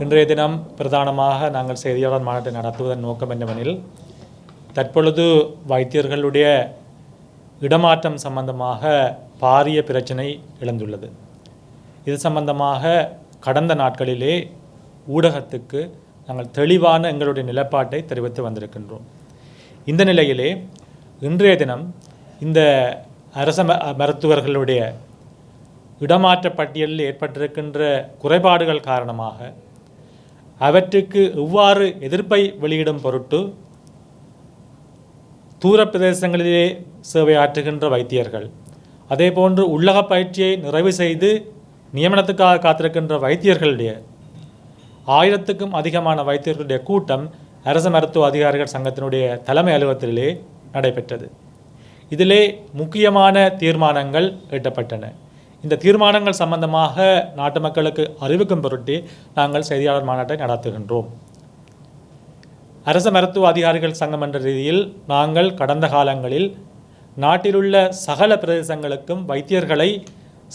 இன்றைய தினம் பிரதானமாக நாங்கள் செய்தியாளர் மாநாட்டை நடத்துவதன் நோக்கம் என்னவெனில் தற்பொழுது வைத்தியர்களுடைய இடமாற்றம் சம்பந்தமாக பாரிய பிரச்சனை எழுந்துள்ளது. இது சம்பந்தமாக கடந்த நாட்களிலே ஊடகத்துக்கு நாங்கள் தெளிவான எங்களுடைய நிலைப்பாட்டை தெரிவித்து வந்திருக்கின்றோம். இந்த நிலையிலே இன்றைய தினம் இந்த அரச ம- மருத்துவர்களுடைய இடமாற்ற பட்டியலில் ஏற்பட்டிருக்கின்ற குறைபாடுகள் காரணமாக அவற்றுக்கு எவ்வாறு எதிர்ப்பை வெளியிடும் பொருட்டு தூர பிரதேசங்களிலே சேவையாற்றுகின்ற வைத்தியர்கள் அதேபோன்று உள்ளக பயிற்சியை நிறைவு செய்து நியமனத்துக்காக காத்திருக்கின்ற வைத்தியர்களுடைய ஆயிரத்துக்கும் அதிகமான வைத்தியர்களுடைய கூட்டம் அரச மருத்துவ அதிகாரிகள் சங்கத்தினுடைய தலைமை அலுவலகத்திலே நடைபெற்றது. இதிலே முக்கியமான தீர்மானங்கள் எட்டப்பட்டன. இந்த தீர்மானங்கள் சம்பந்தமாக நாட்டு மக்களுக்கு அறிவிக்கும் பொருட்டு நாங்கள் செய்தியாளர் மாநாட்டை நடத்துகின்றோம். அரச மருத்துவ அதிகாரிகள் சங்கம் என்ற ரீதியில் நாங்கள் கடந்த காலங்களில் நாட்டிலுள்ள சகல பிரதேசங்களுக்கும் வைத்தியர்களை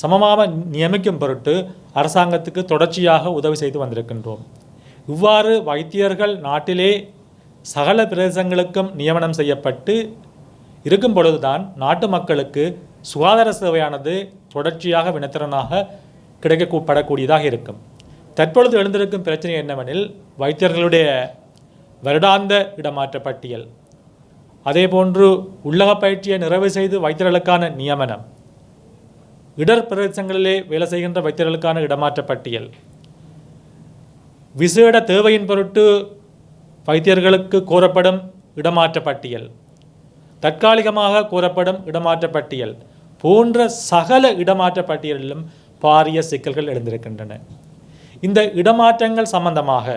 சமமாக நியமிக்கும் பொருட்டு அரசாங்கத்துக்கு தொடர்ச்சியாக உதவி செய்து வந்திருக்கின்றோம். இவ்வாறு வைத்தியர்கள் நாட்டிலே சகல பிரதேசங்களுக்கும் நியமனம் செய்யப்பட்டு இருக்கும் பொழுதுதான் நாட்டு மக்களுக்கு சுகாதார சேவையானது தொடர்ச்சியாக வினத்திறனாக கிடைக்கப்படக்கூடியதாக இருக்கும். தற்பொழுது எழுந்திருக்கும் பிரச்சனை என்னவெனில் வைத்தியர்களுடைய வருடாந்த இடமாற்ற பட்டியல். அதேபோன்று உள்ளக பயிற்சியை நிறைவு செய்து வைத்தியர்களுக்கான நியமனம். இடர் பிரதேசங்களிலே வேலை செய்கின்ற வைத்தியர்களுக்கான இடமாற்ற பட்டியல். விசேட தேவையின் பொருட்டு வைத்தியர்களுக்கு கோரப்படும் இடமாற்ற பட்டியல். தற்காலிகமாக கோரப்படும் இடமாற்ற பட்டியல். போன்ற சகல இடமாற்ற பட்டியலிலும் பாரிய சிக்கல்கள் எழுந்திருக்கின்றன. இந்த இடமாற்றங்கள் சம்பந்தமாக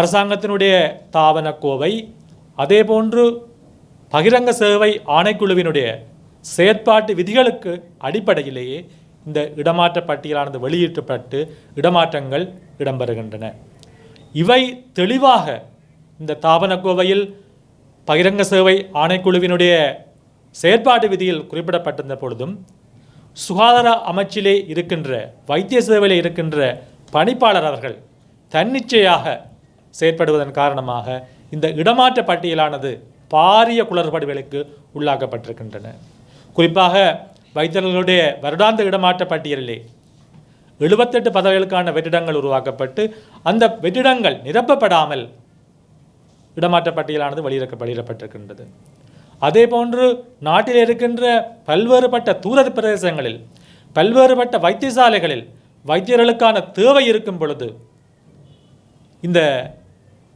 அரசாங்கத்தினுடைய தாவன கோவை அதேபோன்று பகிரங்க சேவை ஆணைக்குழுவினுடைய செயற்பாட்டு விதிகளுக்கு அடிப்படையிலேயே இந்த இடமாற்ற பட்டியலானது வெளியிட்டப்பட்டு இடமாற்றங்கள் இடம்பெறுகின்றன. இவை தெளிவாக இந்த தாபனக்கோவையில் பகிரங்க சேவை ஆணைக்குழுவினுடைய செயற்பாட்டு விதியில் குறிப்பிடப்பட்டிருந்த பொழுதும் சுகாதார அமைச்சிலே இருக்கின்ற வைத்திய சேவையில் இருக்கின்ற பணிப்பாளர் அவர்கள் தன்னிச்சையாக செயற்படுவதன் காரணமாக இந்த இடமாற்ற பட்டியலானது பாரிய குளறுபடிகளுக்கு உள்ளாக்கப்பட்டிருக்கின்றன. குறிப்பாக வைத்தியர்களுடைய வருடாந்த இடமாற்ற பட்டியலிலே எழுபத்தெட்டு பதவிகளுக்கான வெற்றிடங்கள் உருவாக்கப்பட்டு அந்த வெற்றிடங்கள் நிரப்பப்படாமல் இடமாற்ற பட்டியலானது வெளியிறக்க வெளியிடப்பட்டிருக்கின்றது அதே போன்று நாட்டில் இருக்கின்ற பல்வேறுபட்ட தூர பிரதேசங்களில் பல்வேறுபட்ட வைத்தியசாலைகளில் வைத்தியர்களுக்கான தேவை இருக்கும் பொழுது இந்த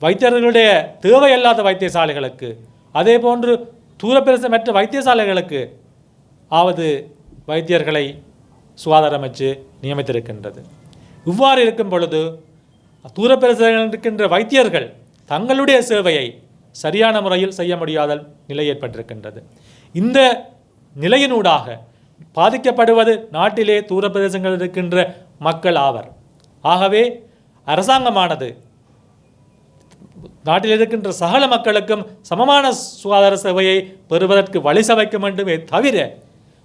வைத்தியர்களுடைய தேவை இல்லாத வைத்தியசாலைகளுக்கு அதே போன்று தூரப்பிரதேசமற்ற வைத்தியசாலைகளுக்கு ஆவது வைத்தியர்களை சுகாதார அமைச்சு நியமித்திருக்கின்றது. இவ்வாறு இருக்கும் பொழுது தூரப்பிரதேசங்களில் இருக்கின்ற வைத்தியர்கள் தங்களுடைய சேவையை சரியான முறையில் செய்ய முடியாத நிலை ஏற்பட்டிருக்கின்றது. இந்த நிலையினூடாக பாதிக்கப்படுவது நாட்டிலே தூரப்பிரதேசங்களில் இருக்கின்ற மக்கள் ஆவர். ஆகவே அரசாங்கமானது நாட்டில் இருக்கின்ற சகல மக்களுக்கும் சமமான சுகாதார சேவையை பெறுவதற்கு வழி சமைக்க வேண்டுமே தவிர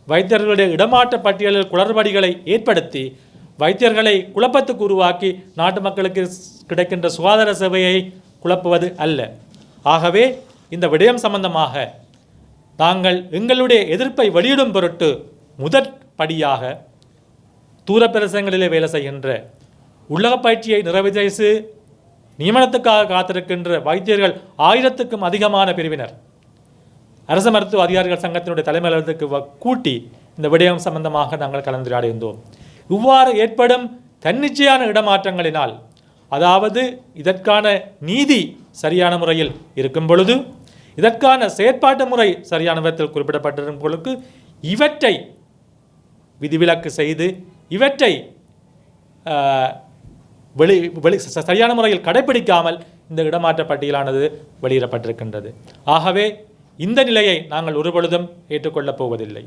வைத்தியர்களுடைய இடமாற்ற பட்டியலில் குளறுபடிகளை ஏற்படுத்தி வைத்தியர்களை குழப்பத்துக்கு உருவாக்கி நாட்டு மக்களுக்கு கிடைக்கின்ற சுகாதார சேவையை குழப்புவது அல்ல. ஆகவே இந்த விடயம் சம்பந்தமாக நாங்கள் எங்களுடைய எதிர்ப்பை வெளியிடும் பொருட்டு முதற் படியாக தூரப்பிரதேசங்களிலே வேலை செய்கின்ற உள்ளக பயிற்சியை நிறைவு நியமனத்துக்காக காத்திருக்கின்ற வைத்தியர்கள் ஆயிரத்துக்கும் அதிகமான பிரிவினர். அரச மருத்துவ அதிகாரிகள் சங்கத்தினுடைய தலைமை வ- கூட்டி இந்த விடயம் சம்பந்தமாக நாங்கள் கலந்துரையாடுகின்றோம். இவ்வாறு ஏற்படும் தன்னிச்சையான இடமாற்றங்களினால் அதாவது இதற்கான நீதி சரியான முறையில் இருக்கும் பொழுது இதற்கான செயற்பாட்டு முறை சரியான விதத்தில் குறிப்பிடப்பட்டிருக்கும் இவற்றை விதிவிலக்கு செய்து இவற்றை வெளி வெளி சரியான முறையில் கடைபிடிக்காமல் இந்த இடமாற்ற பட்டியலானது வெளியிடப்பட்டிருக்கின்றது. ஆகவே இந்த நிலையை நாங்கள் ஒருபொழுதும் ஏற்றுக்கொள்ளப் போவதில்லை.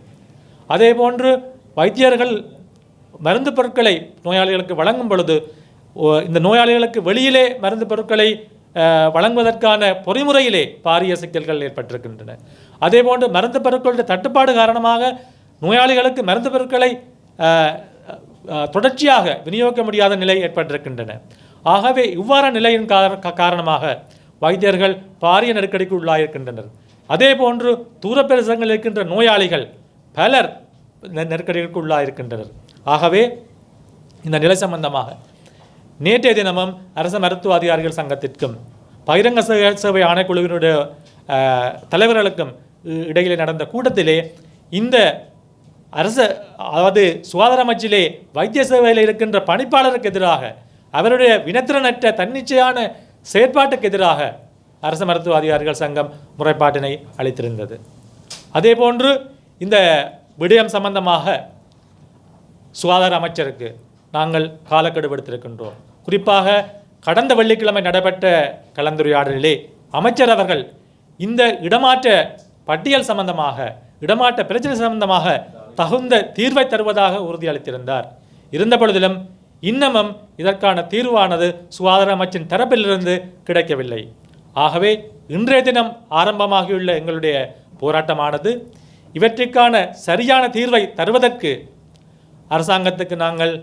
அதேபோன்று வைத்தியர்கள் மருந்து பொருட்களை நோயாளிகளுக்கு வழங்கும் பொழுது ஓ- இந்த நோயாளிகளுக்கு வெளியிலே மருந்து பொருட்களை வழங்குவதற்கான பொறிமுறையிலே பாரிய சிக்கல்கள் ஏற்பட்டிருக்கின்றன. அதேபோன்று மருந்து பொருட்களுடைய தட்டுப்பாடு காரணமாக நோயாளிகளுக்கு மருந்து பொருட்களை தொடர்ச்சியாக விநியோகிக்க முடியாத நிலை ஏற்பட்டிருக்கின்றன. ஆகவே இவ்வாறான நிலையின் காரணமாக வைத்தியர்கள் பாரிய நெருக்கடிக்கு உள்ளாயிருக்கின்றனர். அதே போன்று தூரப்பிரதேசங்களில் இருக்கின்ற நோயாளிகள் பலர் நெ- உள்ளாயிருக்கின்றனர். ஆகவே இந்த நிலை சம்பந்தமாக நேற்றைய தினமும் அரச மருத்துவ அதிகாரிகள் சங்கத்திற்கும் பகிரங்க சேவை ஆணைக்குழுவினுடைய தலைவர்களுக்கும் இ- இடையிலே நடந்த கூட்டத்திலே இந்த அரச அதாவது சுகாதார அமைச்சிலே வைத்திய சேவையில் இருக்கின்ற பணிப்பாளருக்கு எதிராக அவருடைய வினத்திறனற்ற தன்னிச்சையான செயற்பாட்டுக்கு எதிராக அரச மருத்துவ அதிகாரிகள் சங்கம் முறைப்பாட்டினை அளித்திருந்தது. அதே போன்று இந்த விடயம் சம்பந்தமாக சுகாதார அமைச்சருக்கு நாங்கள் காலக்கெடு விடுத்திருக்கின்றோம் குறிப்பாக கடந்த வெள்ளிக்கிழமை நடைபெற்ற கலந்துரையாடலிலே அமைச்சர் அவர்கள் இந்த இடமாற்ற பட்டியல் சம்பந்தமாக இடமாற்ற பிரச்சனை சம்பந்தமாக தகுந்த தீர்வை தருவதாக உறுதியளித்திருந்தார். இருந்த பொழுதிலும் இன்னமும் இதற்கான தீர்வானது சுகாதார அமைச்சின் தரப்பிலிருந்து கிடைக்கவில்லை. ஆகவே இன்றைய தினம் ஆரம்பமாகியுள்ள எங்களுடைய போராட்டமானது இவற்றிற்கான சரியான தீர்வை தருவதற்கு அரசாங்கத்துக்கு நாங்கள்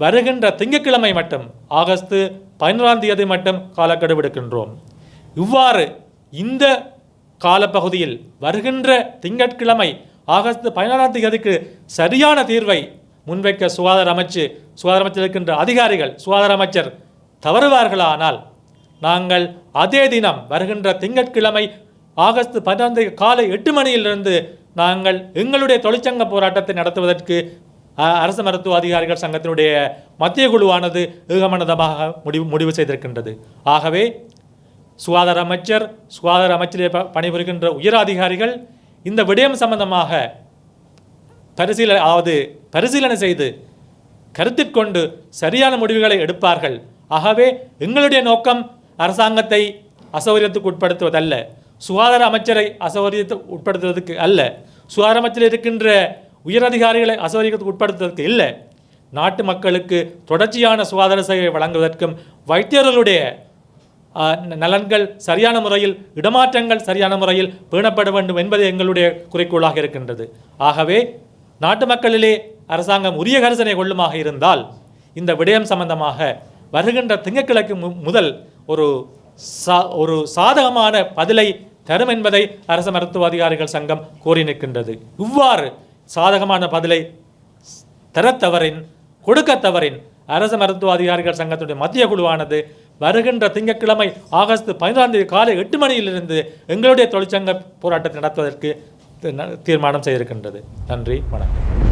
வருகின்ற திங்கட்கிழமை மட்டும் ஆகஸ்ட் பதினோராம் தேதி மட்டும் காலக்கெடு விடுக்கின்றோம். இவ்வாறு இந்த காலப்பகுதியில் வருகின்ற திங்கட்கிழமை ஆகஸ்ட் பதினாறாம் தேதிக்கு சரியான தீர்வை முன்வைக்க சுகாதார அமைச்சு சுகாதார அமைச்சர் இருக்கின்ற அதிகாரிகள் சுகாதார அமைச்சர் தவறுவார்களானால் நாங்கள் அதே தினம் வருகின்ற திங்கட்கிழமை ஆகஸ்ட் பதினாறாம் தேதி காலை எட்டு மணியிலிருந்து நாங்கள் எங்களுடைய தொழிற்சங்க போராட்டத்தை நடத்துவதற்கு அரசு மருத்துவ அதிகாரிகள் சங்கத்தினுடைய மத்திய குழுவானது ஏகமனதமாக முடிவு முடிவு செய்திருக்கின்றது. ஆகவே சுகாதார அமைச்சர் சுகாதார அமைச்சிலே ப- பணிபுரிகின்ற உயர் அதிகாரிகள் இந்த விடயம் சம்பந்தமாக பரிசீலனை அதாவது பரிசீலனை செய்து கருத்திற்கொண்டு சரியான முடிவுகளை எடுப்பார்கள். ஆகவே எங்களுடைய நோக்கம் அரசாங்கத்தை அசௌகரியத்துக்கு உட்படுத்துவதல்ல. சுகாதார அமைச்சரை அசௌகரியத்துக்கு உட்படுத்துவதற்கு அல்ல. சுகாதார அமைச்சரில் இருக்கின்ற உயரதிகாரிகளை அசௌகரியத்துக்கு உட்படுத்துவதற்கு இல்லை. நாட்டு மக்களுக்கு தொடர்ச்சியான சுகாதார சேவை வழங்குவதற்கும் வைத்தியர்களுடைய நலன்கள் சரியான முறையில் இடமாற்றங்கள் சரியான முறையில் பேணப்பட வேண்டும் என்பது எங்களுடைய குறிக்கோளாக இருக்கின்றது. ஆகவே நாட்டு மக்களிலே அரசாங்கம் உரிய கரிசனை கொள்ளுமாக இருந்தால் இந்த விடயம் சம்பந்தமாக வருகின்ற திங்கட்கிழக்கு மு- முதல் ஒரு சா ஒரு சாதகமான பதிலை தரும் என்பதை அரச மருத்துவ அதிகாரிகள் சங்கம் கோரி நிற்கின்றது. இவ்வாறு சாதகமான பதிலை தரத்தவரின் கொடுக்கத்தவரின் அரச மருத்துவ அதிகாரிகள் சங்கத்துடைய மத்திய குழுவானது வருகின்ற திங்கட்கிழமை ஆகஸ்ட் பதினாறாம் தேதி காலை எட்டு மணியிலிருந்து எங்களுடைய தொழிற்சங்க போராட்டத்தை நடத்துவதற்கு ந- தீர்மானம் செய்திருக்கின்றது. நன்றி வணக்கம்.